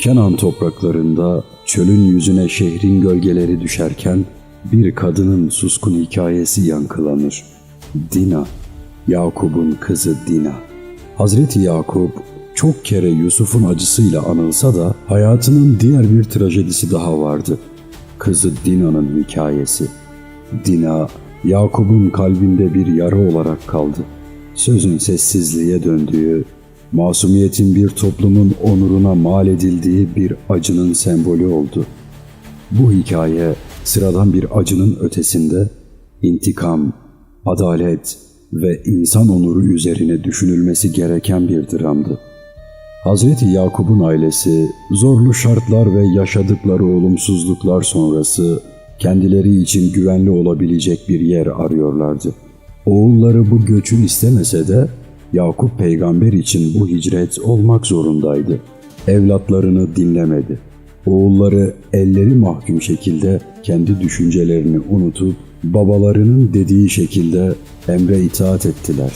Kenan topraklarında çölün yüzüne şehrin gölgeleri düşerken bir kadının suskun hikayesi yankılanır. Dina, Yakup'un kızı Dina. Hazreti Yakup çok kere Yusuf'un acısıyla anılsa da hayatının diğer bir trajedisi daha vardı. Kızı Dina'nın hikayesi. Dina, Yakup'un kalbinde bir yara olarak kaldı. Sözün sessizliğe döndüğü, masumiyetin bir toplumun onuruna mal edildiği bir acının sembolü oldu. Bu hikaye sıradan bir acının ötesinde intikam, adalet ve insan onuru üzerine düşünülmesi gereken bir dramdı. Hazreti Yakup'un ailesi zorlu şartlar ve yaşadıkları olumsuzluklar sonrası kendileri için güvenli olabilecek bir yer arıyorlardı. Oğulları bu göçü istemese de Yakup peygamber için bu hicret olmak zorundaydı. Evlatlarını dinlemedi. Oğulları elleri mahkum şekilde kendi düşüncelerini unutup babalarının dediği şekilde emre itaat ettiler.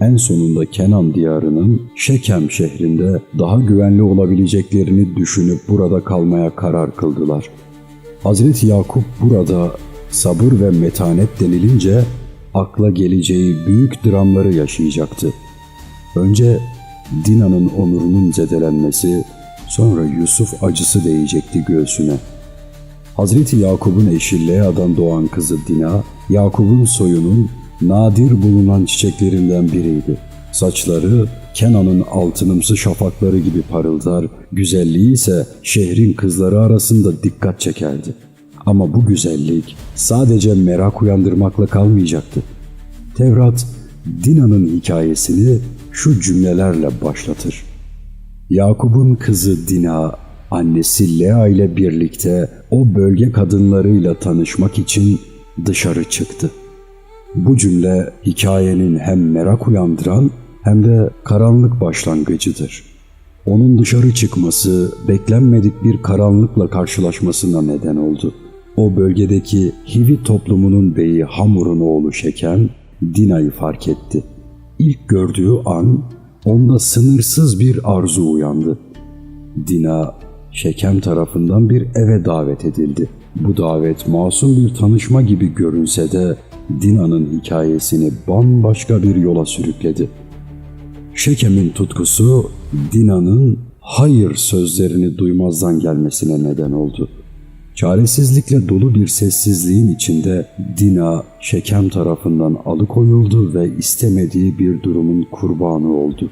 En sonunda Kenan diyarının Şekem şehrinde daha güvenli olabileceklerini düşünüp burada kalmaya karar kıldılar. Hazreti Yakup burada sabır ve metanet denilince akla geleceği büyük dramları yaşayacaktı. Önce Dina'nın onurunun zedelenmesi, sonra Yusuf acısı değecekti göğsüne. Hazreti Yakup'un eşi Lea'dan doğan kızı Dina, Yakup'un soyunun nadir bulunan çiçeklerinden biriydi. Saçları Kenan'ın altınımsı şafakları gibi parıldar, güzelliği ise şehrin kızları arasında dikkat çekerdi. Ama bu güzellik sadece merak uyandırmakla kalmayacaktı. Tevrat, Dina'nın hikayesini şu cümlelerle başlatır. Yakup'un kızı Dina, annesi Lea ile birlikte o bölge kadınlarıyla tanışmak için dışarı çıktı. Bu cümle hikayenin hem merak uyandıran hem de karanlık başlangıcıdır. Onun dışarı çıkması beklenmedik bir karanlıkla karşılaşmasına neden oldu. O bölgedeki Hivi toplumunun beyi Hamur'un oğlu Şekem, Dina'yı fark etti. İlk gördüğü an onda sınırsız bir arzu uyandı. Dina, Şekem tarafından bir eve davet edildi. Bu davet masum bir tanışma gibi görünse de Dina'nın hikayesini bambaşka bir yola sürükledi. Şekem'in tutkusu Dina'nın hayır sözlerini duymazdan gelmesine neden oldu. Çaresizlikle dolu bir sessizliğin içinde Dina Şekem tarafından alıkoyuldu ve istemediği bir durumun kurbanı oldu.